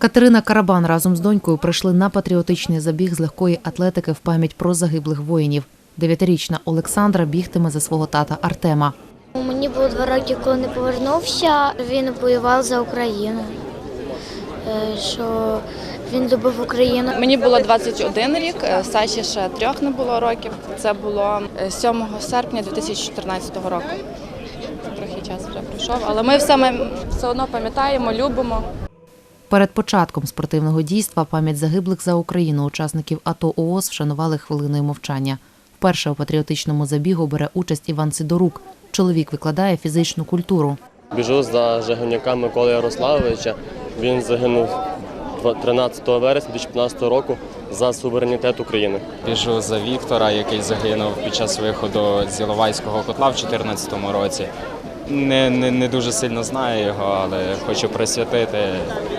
Катерина Карабан разом з донькою прийшли на патріотичний забіг з легкої атлетики в пам'ять про загиблих воїнів. Дев'ятирічна Олександра бігтиме за свого тата Артема. Мені було два роки, коли не повернувся. Він воював за Україну. Е, Що він любив Україну. Мені було 21 рік, е, Саші ще трьох не було років. Це було е, 7 серпня 2014 року. Трохи час вже пройшов, але ми все, ми все одно пам'ятаємо, любимо. Перед початком спортивного дійства пам'ять загиблих за Україну учасників АТО ООС вшанували хвилиною мовчання. Вперше у патріотичному забігу бере участь Іван Сидорук. Чоловік викладає фізичну культуру. Біжу за Жагоняка Миколи Ярославовича. Він загинув 13 вересня 2015 року за суверенітет України. Біжу за Віктора, який загинув під час виходу з Іловайського котла в 2014 році. Не, не, не дуже сильно знаю його, але хочу присвятити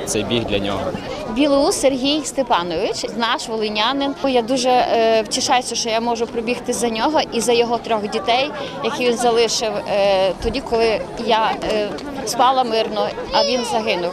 цей біг для нього. Білоус Сергій Степанович, наш волинянин. Я дуже е, втішаюся, що я можу пробігти за нього і за його трьох дітей, які він залишив е, тоді, коли я е, спала мирно, а він загинув.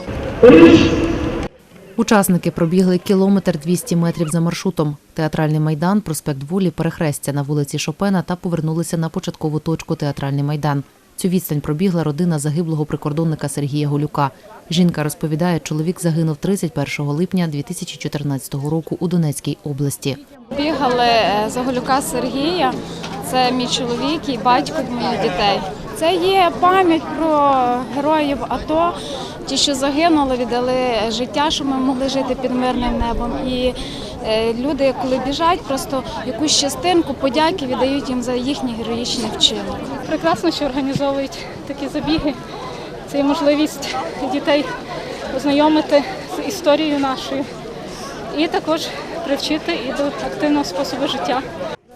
Учасники пробігли кілометр 200 метрів за маршрутом. Театральний майдан, проспект Волі, перехрестя на вулиці Шопена та повернулися на початкову точку Театральний майдан. Цю відстань пробігла родина загиблого прикордонника Сергія Голюка. Жінка розповідає, чоловік загинув 31 липня 2014 року у Донецькій області. Бігали е, за Голюка Сергія. Це мій чоловік і батько моїх дітей. Це є пам'ять про героїв АТО, ті, що загинули, віддали життя, щоб ми могли жити під мирним небом. І е, люди, коли біжать, просто якусь частинку подяки віддають їм за їхній героїчний вчинок. Прекрасно, що організовують такі забіги. Це є можливість дітей познайомити з історією нашою і також привчити і до активного способу життя.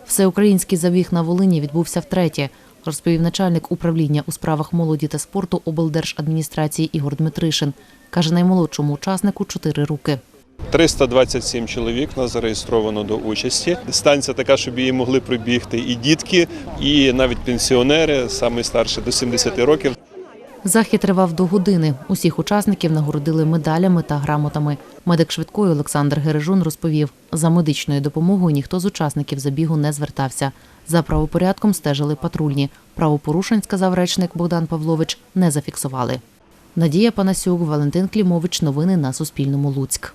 Всеукраїнський забіг на Волині відбувся втретє, розповів начальник управління у справах молоді та спорту облдержадміністрації Ігор Дмитришин. Каже, наймолодшому учаснику чотири роки. 327 чоловік нас зареєстровано до участі. Дистанція така, щоб її могли прибігти і дітки, і навіть пенсіонери, саме до 70 років. Захід тривав до години. Усіх учасників нагородили медалями та грамотами. Медик швидкої Олександр Гережун розповів, за медичною допомогою ніхто з учасників забігу не звертався. За правопорядком стежили патрульні. Правопорушень, сказав речник Богдан Павлович, не зафіксували. Надія Панасюк, Валентин Клімович. Новини на Суспільному. Луцьк.